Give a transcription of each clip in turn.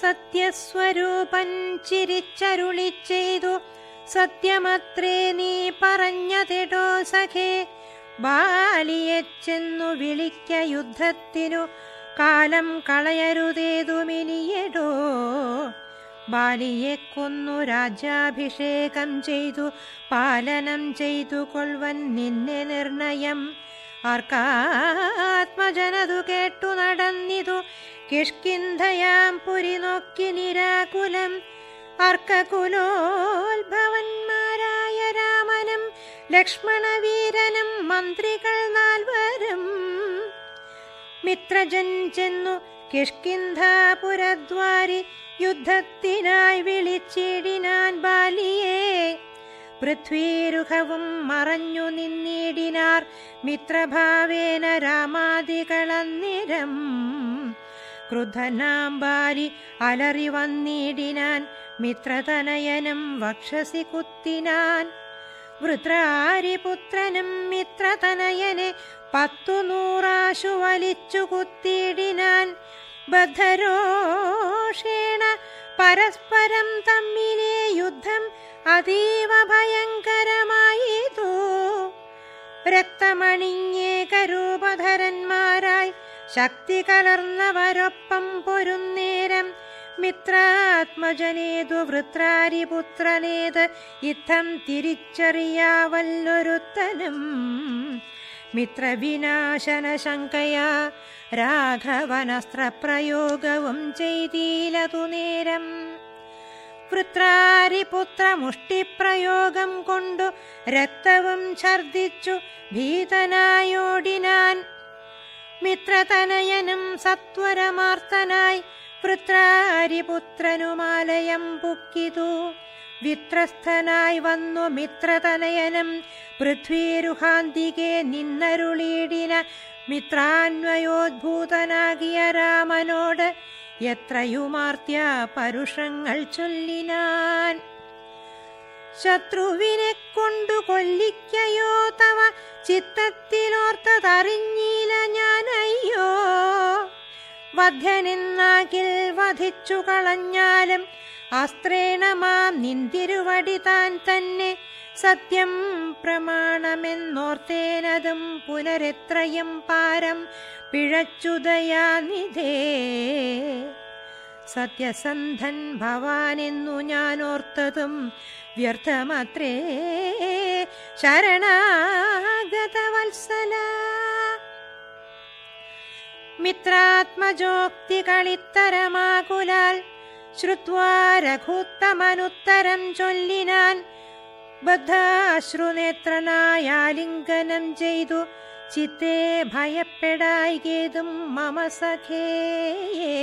സത്യസ്വരൂപൻ ചിരിച്ചരുളി ചെയ്തു. സത്യമത്രേ നീ പറഞ്ഞതിടോ സഖേ. ബാലിയെ ചെന്നു വിളിക്ക യുദ്ധത്തിനു. കാലം കളയരുതേതുമിനിയടോ. ബാലിയെ കൊന്നു രാജാഭിഷേകം ചെയ്തു. പാലനം ചെയ്തു കൊൾവൻ നിന്നെ നിർണയം. ആർക്കാത്മജനതു കേട്ടു നടന്നിതു. കിഷ്കിന്ധയാം പുരി നോക്കി നിരാകുലം. അർക്കകുലോത്ഭവന്മാരായ രാമനും ലക്ഷ്മണവീരനും മന്ത്രികൾ നാൽവരും. മിത്രജൻ ചെന്നു കിഷ്കിന്ധാപുരദ്വാരി യുദ്ധത്തിനായി വിളിച്ചിടിനാൻ ബാലിയെ. പൃഥ്വീരുഹവും മറഞ്ഞു നിന്നിടിനാർ മിത്രഭാവേന രാമാദികളന്നിരം. ക്രുധനാം ബാലി അലറി വന്നിടിനാൻ മിത്രതനയനം വക്ഷസി കുത്തിനാൻ. വൃത്രാരിപുത്രനും മിത്രതനയനെ പത്തു നൂറാശു വലിച്ചു കുത്തിയിടിനാൻ. ബദ്ധരോഷേണ പരസ്പരം തമ്മിലെ യുദ്ധം അതീവ ഭയങ്കരമായിതു രക്തമണിഞ്ഞേകരൂപധരന്മാരായി ശക്തി കലർന്നവരൊപ്പം പൊരുന്നേരം. മിത്രാത്മജനേതു വൃത്രാരിപുത്രനേത് യുദ്ധം തിരിച്ചറിയാവല്ലൊരുത്തനും. മിത്രവിനാശന ശങ്കയാ രാഘവനസ്ത്രപ്രയോഗവും ചെയ്തീലതു നേരം വൃത്രാരിപുത്രമുഷ്ടിപ്രയോഗം കൊണ്ടു രക്തവും ഛർദിച്ചു ഭീതനായോടിനാൻ. മിത്രതനയനും സത്വരമാർത്തനായി വൃത്രാരിപുത്രനുമാലയം പുക്കിതു. വിത്രസ്ഥനായി വന്നു മിത്രതനയനും പൃഥ്വീരുഹാന്തികെ നിന്നരുളീടിന മിത്രാന്വയോദ്ഭൂതനാകിയ രാമനോട് എത്രയുമാർത്തിയ പരുഷങ്ങൾ ചൊല്ലിനാൻ? ശത്രുവിനെ കൊണ്ടു കൊല്ലിക്കയോ തവ ചിത്തത്തിലോർത്തതറിഞ്ഞില്ല ഞാനയ്യോ? വധ്യനെന്നാകിൽ വധിച്ചു കളഞ്ഞാലും അസ്ത്രേണമാം നിന്തിരുവടി താൻ തന്നെ സത്യം പ്രമാണമെന്നോർത്തേനതും പുനരെത്രയും പാരം പിഴച്ചുദയാനിധേ സത്യസന്ധൻ ഭവാനെന്നു ഞാൻ ഓർത്തതും വ്യർത്ഥമത്രേ. ശരണാഗതവത്സല. മിത്രാത്മജോക്തി കളിത്തരമാകുലാൽ ശ്രുത്വാ രഘുത്തമനുത്തരം ചൊല്ലിനാൻ ബദ്ധാശ്രുനേത്രനായാലിംഗനം ചെയ്തു. ചിത്തേ ഭയപ്പെടായികേതും മമ സഖേയേ.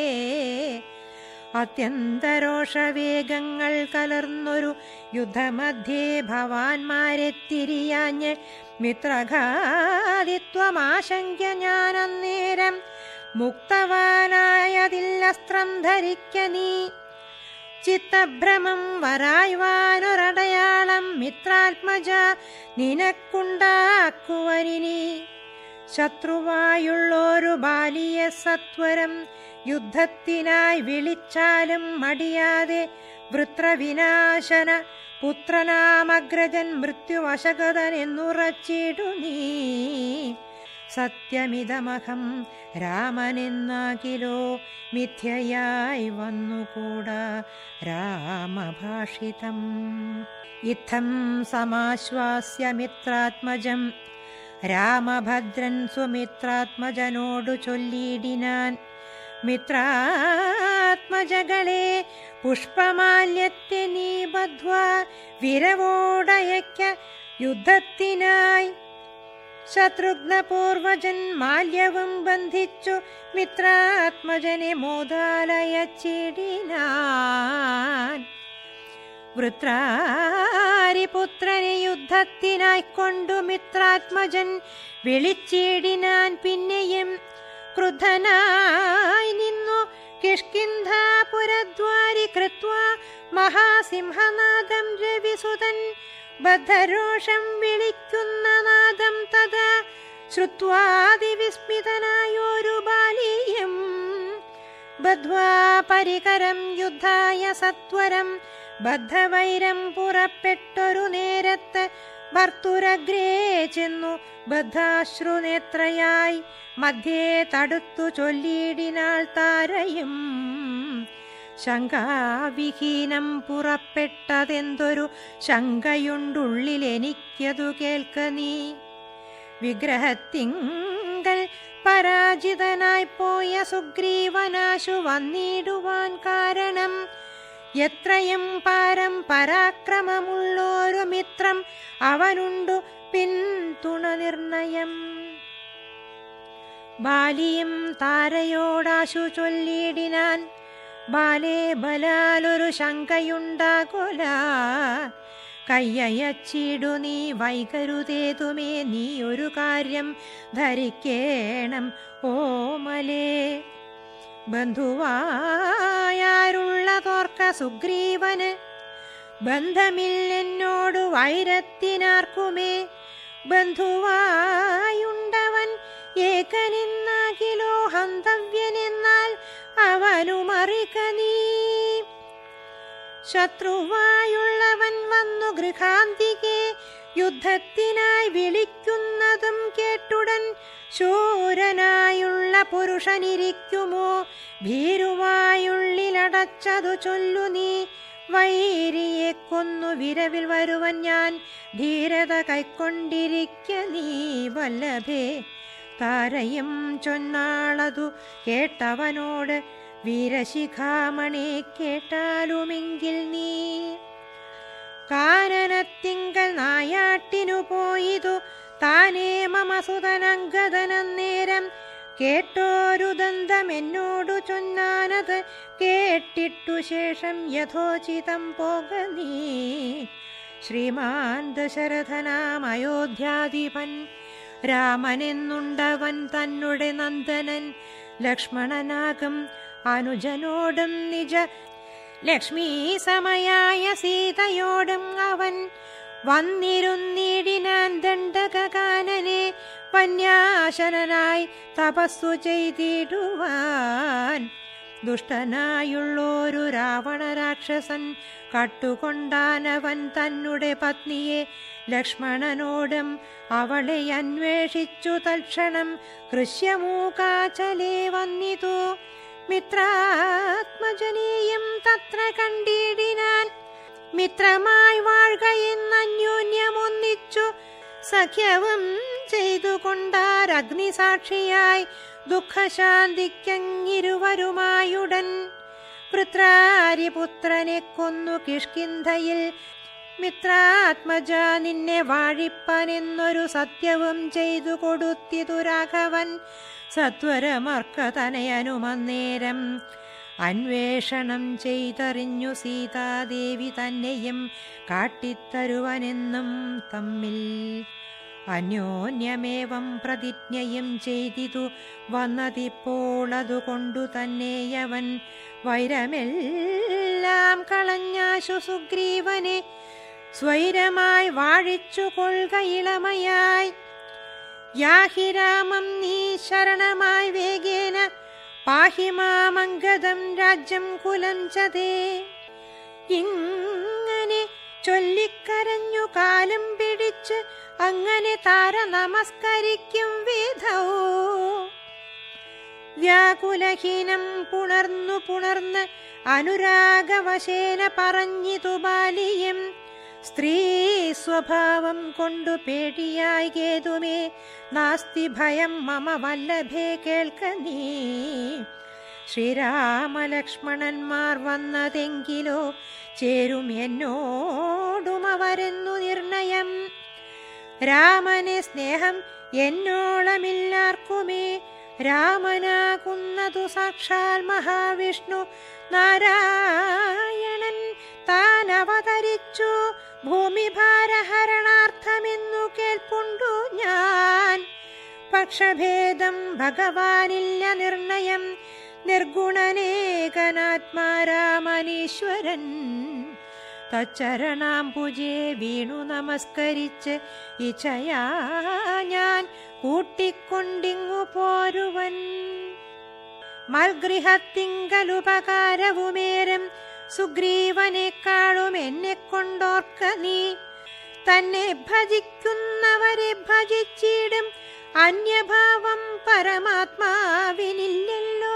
അത്യന്തരോഷവേഗങ്ങൾ കലർന്നൊരു യുദ്ധമധ്യേ ഭവാന്മാരെ തിരിയാഞ്ഞ് മിത്രഘാതിത്വമാശങ്ക ഞാനന്നേരം മുക്തവാനായതില്ലസ്ത്രം ധരിക്ക നീ. ചിത്തഭ്രമം വരായ്വാനൊരടയാളം മിത്രാത്മജ നിനക്കുണ്ടാക്കുവനിനി. ശത്രുവായുള്ളൊരു ബാലിയ സത്വരം യുദ്ധത്തിനായി വിളിച്ചാലും മടിയാതെ വൃത്രവിനാശന പുത്രനാമഗ്രജൻ മൃത്യുവശകതൻ എന്നുറച്ചിടു നീ സത്യമിതമഹം രാമനെന്നാകിലോ മിഥ്യയായി വന്നുകൂടാ രാമഭാഷിതം ഇത്തം സമാശ്വാസ്യ മിത്രാത്മജം രാമഭദ്രൻ സുമിത്രാത്മജനോടു ചൊല്ലിയിടിനാൻ മിത്രാത്മജകളെ പുഷ്പമാല്യത്തെ നീ ബദ്ധ്വ വിരവോടയക്ക യുദ്ധത്തിനായി ശത്രുഘ്നപൂർവജൻ മാല്യവും ബന്ധിച്ചു മിത്രാത്മജനെ മോദാലയച്ചിടിനാൻ വൃത്രാരിപുത്രനെ യുദ്ധത്തിനായി കൊണ്ടു മിത്രാത്മജൻ വിളിച്ചിടിനാൻ പിന്നെയും ക്രുദ്ധനായി നിന്നു കിഷ്കിന്ധാപുരദ്വാരി കൃത്വ മഹാസിംഹനാദം രവിസുതൻ ബദ്ധരോഷം വിളിക്കുന്ന നാദം തഥാ ശ്രുത്വാതിവിസ്മിതനായൊരു ബാലീയം. ബദ്ധ്വാ പരികരം യുദ്ധായ സത്വരം. ബദ്ധവൈരം പുറപ്പെട്ടൊരു നേരത്ത് ഭർത്തുരഗ്രേ ചെന്നു. ബദ്ധാശ്രുനേത്രയായി മധ്യേ തടുത്തു ചൊല്ലിയിടിനാൾ താരയും. ശങ്കാവിഹീനം പുറപ്പെട്ടതെന്തൊരു ശങ്കയുണ്ടുള്ളിലെനിക്കതു കേൾക്ക നീ. വിഗ്രഹത്തിങ്കൽ പരാജിതനായി പോയ സുഗ്രീവനാശു വന്നിടുവാൻ കാരണം. എത്രയും പാരം പരാക്രമമുള്ളോരു മിത്രം അവനുണ്ടു പിന്തുണ നിർണയം. ബാലിയും താരയോടാശു ചൊല്ലിയിടിനാൻ. ബാലേ ബലാലൊരു ശങ്കയുണ്ടാകൊല. കയ്യയച്ചിടു നീ വൈകരുതേതുമേ നീ ഒരു കാര്യം ധരിക്കേണം ഓമലേ ബന്ധുവായാരുള്ള തോർക്ക സുഗ്രീവന് ബന്ധമില്ലെന്നോടു വൈരത്തിനാർക്കുമേ. ബന്ധുവായുണ്ടവൻ ഏകനിന്നാകിലോ ഹന്തവ്യനെന്നാൽ ശത്രുവായുള്ളവൻ വന്നു ഗൃഹാന്തികെ യുദ്ധത്തിനായി വിളിക്കുന്നതും കേട്ടുടൻ ശൂരനായുള്ള പുരുഷനിരിക്കുമോ? ഭീരുവായുള്ളിലടച്ചതു ചൊല്ലു നീ. വൈരിയെ കൊന്നു വിരവിൽ വരുവൻ ഞാൻ. ധീരത കൈക്കൊണ്ടിരിക്ക നീ വല്ലഭേ. താരയും ചൊന്നാളതു കേട്ടവനോട് വീരശിഖാമണി കേട്ടാലുമെങ്കിൽ നീ കാനനത്തിങ്കൽ നായാട്ടിനു പോയിതു. താനേ മമസുതനങ്കതനന്നേരം കേട്ടോരു ദന്തം എന്നോടു ചൊന്നാനത്. കേട്ടിട്ടു ശേഷം യഥോചിതം പോക നീ. ശ്രീമാൻ ദശരഥനാം അയോധ്യാധിപൻ രാമനെന്നുണ്ടവൻ തന്നുടെ നന്ദനൻ ലക്ഷ്മണനാകും അനുജനോടും നിജ. ലക്ഷ്മീ സമയായ സീതയോടും അവൻ വന്നിരുന്നിടിനാൻ ദണ്ഡകാനനെ വന്യാശനായി തപസ്സു ചെയ്തിടുവാൻ. ദുഷ്ടനായുള്ളൊരു രാവണ രാക്ഷസൻ കട്ടുകൊണ്ടാനവൻ തന്നെ പത്നിയെ ലക്ഷ്മണനോടും അവളെ അന്വേഷിച്ചു തൽക്ഷണം കൃഷ്യമൂകാചലേ വന്നിതു. മിത്രാത്മജനീയം തത്ര കണ്ടിടിനാൻ. മിത്രമായി വാഴുകയെന്ന് അന്യോന്യമൊന്നിച്ചു സഖ്യവും ചെയ്തുകൊണ്ടാരഗ്നിസാക്ഷിയായി ദുഃഖശാന്തിക്കങ്ങിരുവരുമായുടൻ. പൃത്രാരിപുത്രനെ കൊന്നു കിഷ്കിന്ധയിൽ. മിത്രാത്മജ നിന്നെ വാഴിപ്പനെന്നൊരു സത്യവും ചെയ്തു കൊടുത്തിതു രാഘവൻ. സത്വരമർക്കതനയനുമന്നേരം അന്വേഷണം ചെയ്തറിഞ്ഞു സീതാദേവി തന്നെയും കാട്ടിത്തരുവനെന്നും തമ്മിൽ. അന്യോന്യമേവം പ്രതിജ്ഞയും ചെയ്തിതു വന്നതിപ്പോൾ അതുകൊണ്ടു തന്നെയവൻ. വൈരമെല്ലാം കളഞ്ഞാശു സുഗ്രീവനെ സ്വൈരമായി വാഴിച്ചു കൊള്ളുക ഇളമയായി. യാഹി രാമം നീ ശരണമായി വേഗേന പാഹി മാമംഗതം രാജ്യം കുലം ചതേ ഇങ്ങനെ ചൊല്ലിക്കരഞ്ഞു കാലം പിടിച്ച് അങ്ങനെ താര നമസ്കരിക്കും വിധോ വ്യാകുലഹീനം പുണർന്നു പുണർന്ന് അനുരാഗവശേന പറഞ്ഞിതു ബാലിയം സ്ത്രീ സ്വഭാവം കൊണ്ടു പേടിയായി കേതുമേ നാസ്തി ഭയം മമ വല്ലഭേ കേൾക്ക നീ. ശ്രീരാമലക്ഷ്മണന്മാർ വന്നതെങ്കിലോ ചേരും എന്നോടും അവരെന്നു നിർണയം. രാമനെ സ്നേഹം എന്നോളമില്ലാർക്കുമേ? രാമനാകുന്നതു സാക്ഷാൽ മഹാവിഷ്ണു. നാരായണൻ താൻ അവതരിച്ചു ഭൂമിഭാരഹരണാർത്ഥമെന്നു കേൾപ്പുണ്ടു ഞാൻ. പക്ഷഭേദം ഭഗവാനില്ല നിർണയം. നിർഗുണനേകനാത്മാരാമനീശ്വരൻ. തച്ചരണാംബുജേ വീണു നമസ്കരിച്ച് ഇച്ഛയാ ഞാൻ കൂട്ടിക്കൊണ്ടിങ്ങു പോരുവൻ. മൽഗൃഹത്തിങ്കലുപകാരവുമേരം സുഗ്രീവനെക്കാളും എന്നെ കൊണ്ടോർക്ക നീ. തന്നെ ഭജിക്കുന്നവരെ ഭജിച്ചിടും. അന്യഭാവം പരമാത്മാവിനില്ലല്ലോ.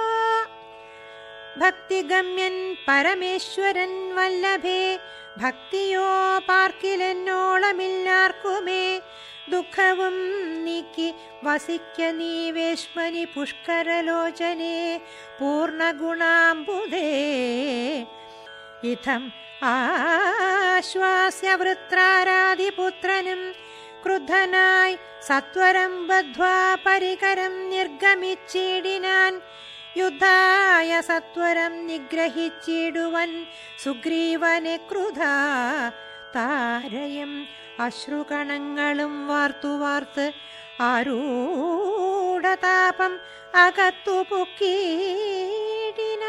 ഭക്തിഗമ്യൻ പരമേശ്വരൻ വല്ലഭേ ഭക്തിയോ പാർക്കിലെന്നോളമില്ലാർക്കുമേ. ദുഃഖവും നീക്കി വസിക്ക നീ വേഷ്മനി പുഷ്കരലോചനേ. പൂർണഗുണാംബുധേ. ഇതം ആശ്വാസ്യ വൃത്രാരാതിപുത്രനും ക്രുദ്ധനായി സത്വരം ബദ്ധ്വാ പരികരം നിർഗമിച്ചിടിനാൻ. യുദ്ധായ സത്വരം നിഗ്രഹിച്ചിടുവൻ സുഗ്രീവനെ ക്രുധ താരയും. അശ്രുകണങ്ങളും വാർത്തു വാർത്ത് ആരൂഢതാപം അകത്തു പൊക്കീടിന